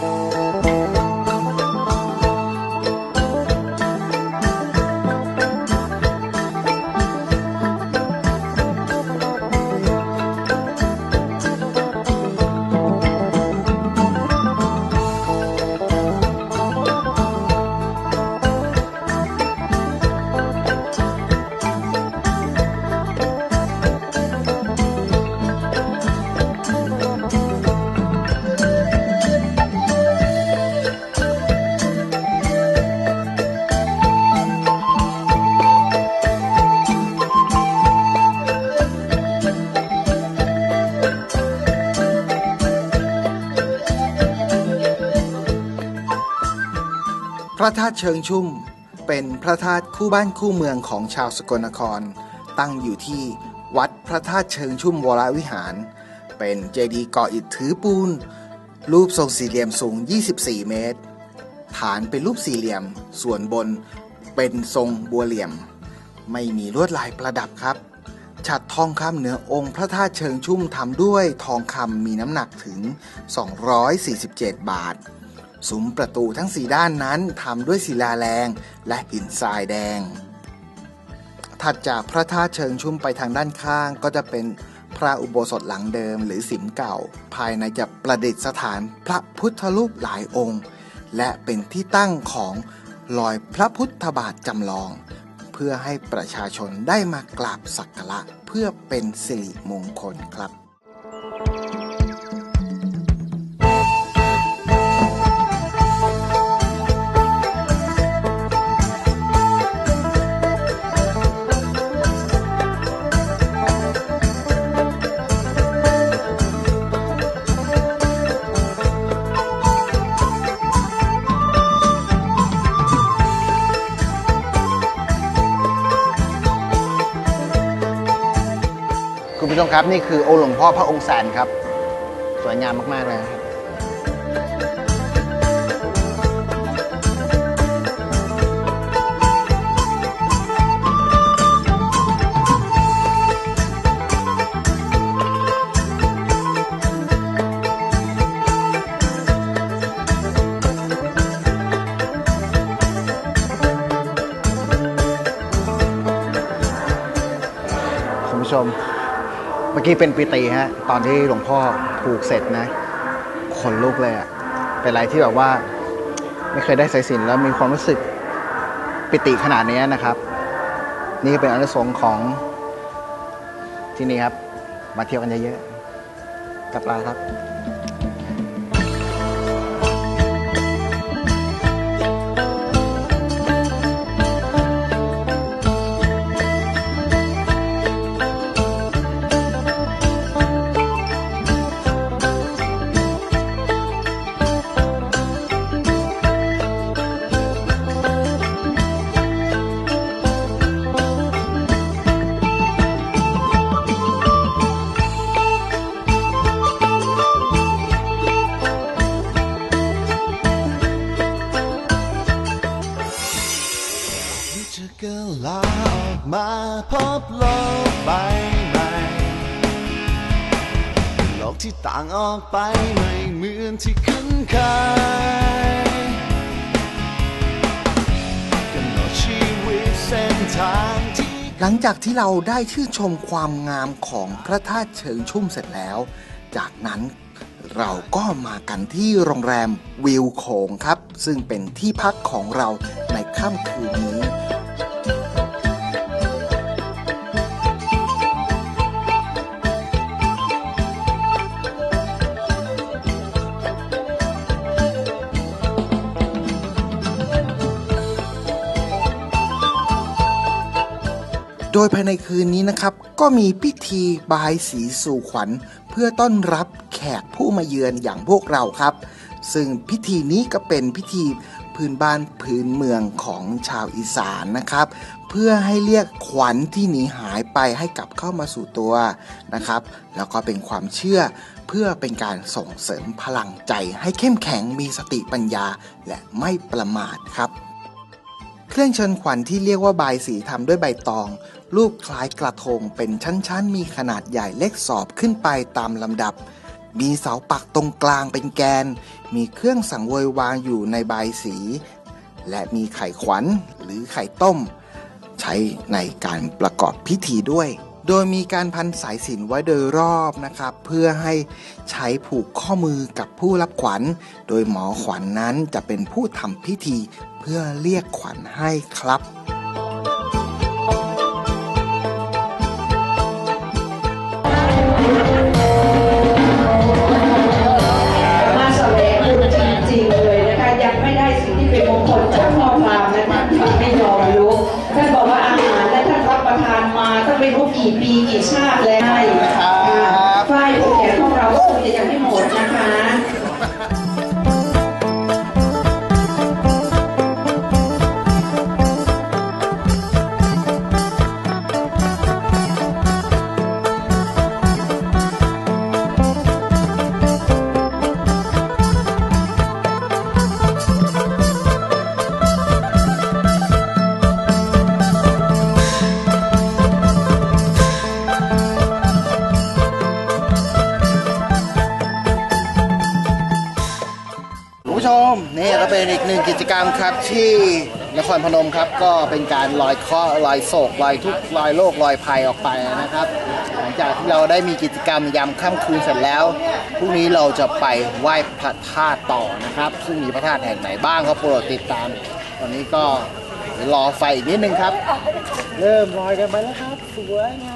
พ ระธาตุเชิงชุ่ม เป็นพระธาตุคู่บ้านคู่เมืองของชาวสกลนคร ตั้งอยู่ที่วัดพระธาตุเชิงชุ่มวรวิหาร เป็นเจดีย์ก่ออิฐถือปูน รูปทรงสี่เหลี่ยมสูง 24 เมตร ฐานเป็นรูปสี่เหลี่ยม ส่วนบนเป็นทรงบัวเหลี่ยม ไม่มีลวดลายประดับครับฉัดทองคำเหนือองค์พระธาตุเชิงชุ่มทำด้วยทองคำมีน้ำหนักถึง 247 บาท ซุ้มประตูทั้งสี่ด้านนั้นทำด้วยศิลาแรงและหินทรายแดง ถัดจากพระธาตุเชิงชุ่มไปทางด้านข้างก็จะเป็นพระอุโบสถหลังเดิมหรือสิมเก่า ภายในจะประดิษฐานพระพุทธรูปหลายองค์ และเป็นที่ตั้งของรอยพระพุทธบาทจำลอง เพื่อให้ประชาชนได้มากราบสักการะเพื่อเป็นสิริมงคลครับ คุณผู้ชมครับ นี่คือโอหลวงพ่อพระองค์แสนครับ สวยงามมาก ๆ เลยครับคุณผู้ชม มื่อกี้เป็นปีติฮะ ตอนที่หลวงพ่อผูกเสร็จนะขนลุกเลยอะเป็นอะไรที่แบบว่า ไม่เคยได้สายสินแล้วมีความรู้สึกปิติขนาดนี้นะครับ นี่ก็เป็นอนุสงค์ของที่นี่ครับ มาเที่ยวกันเยอะๆกลับลาครับ โลกที่ต่างออกไปไม่เหมือนที่คุ้นเคยกำหนดชีวิตเส้นทางที่หลังจากที่เราได้ชื่นชมความงามของพระธาตุเชิงชุ่มเสร็จแล้ว จากนั้นเราก็มากันที่โรงแรมวิวโขงครับ ซึ่งเป็นที่พักของเราในค่ำคืนนี้ โดยภายในคืนนี้นะครับ ก็มีพิธีบายสีสู่ขวัญ เพื่อต้อนรับแขกผู้มาเยือนอย่างพวกเราครับ ซึ่งพิธีนี้ก็เป็นพิธีพื้นบ้านพื้นเมืองของชาวอีสานนะครับ เพื่อให้เรียกขวัญที่หนีหายไปให้กลับเข้ามาสู่ตัวนะครับ แล้วก็เป็นความเชื่อเพื่อเป็นการส่งเสริมพลังใจให้เข้มแข็งมีสติปัญญาและไม่ประมาทครับ เครื่องเชิญขวัญที่เรียกว่าบายสีทำด้วยใบตอง รูปคล้ายกระทงเป็นชั้นๆ มีขนาดใหญ่เล็กสอบขึ้นไปตามลำดับ มีเสาปักตรงกลางเป็นแกน มีเครื่องสังเวยวางอยู่ในใบายสี และมีไข่ขวัญหรือไข่ต้ม ใช้ในการประกอบพิธีด้วย โดยมีการพันสายสินไว้โดยรอบนะครับ เพื่อให้ใช้ผูกข้อมือกับผู้รับขวัญ โดยหมอขวัญนนั้นจะเป็นผู้ทำพิธีเพื่อเรียกขวัญให้ครับ ของเรา ก็เป็นอีกหนึ่งกิจกรรมครับที่นครพนมครับก็เป็นการลอยเคราะห์ลอยโศกลอยทุกลอยโรคลอยภัยออกไปนะครับ หลังจากที่เราได้มีกิจกรรมยามค่ำคืนเสร็จแล้วพรุ่งนี้เราจะไปไหว้พระธาตุต่อนะครับ ซึ่งมีพระธาตุแห่งไหนบ้างก็โปรดติดตาม ตอนนี้ก็รอไฟอีกนิดนึงครับ เริ่มลอยกันไปแล้วครับ สวยงาม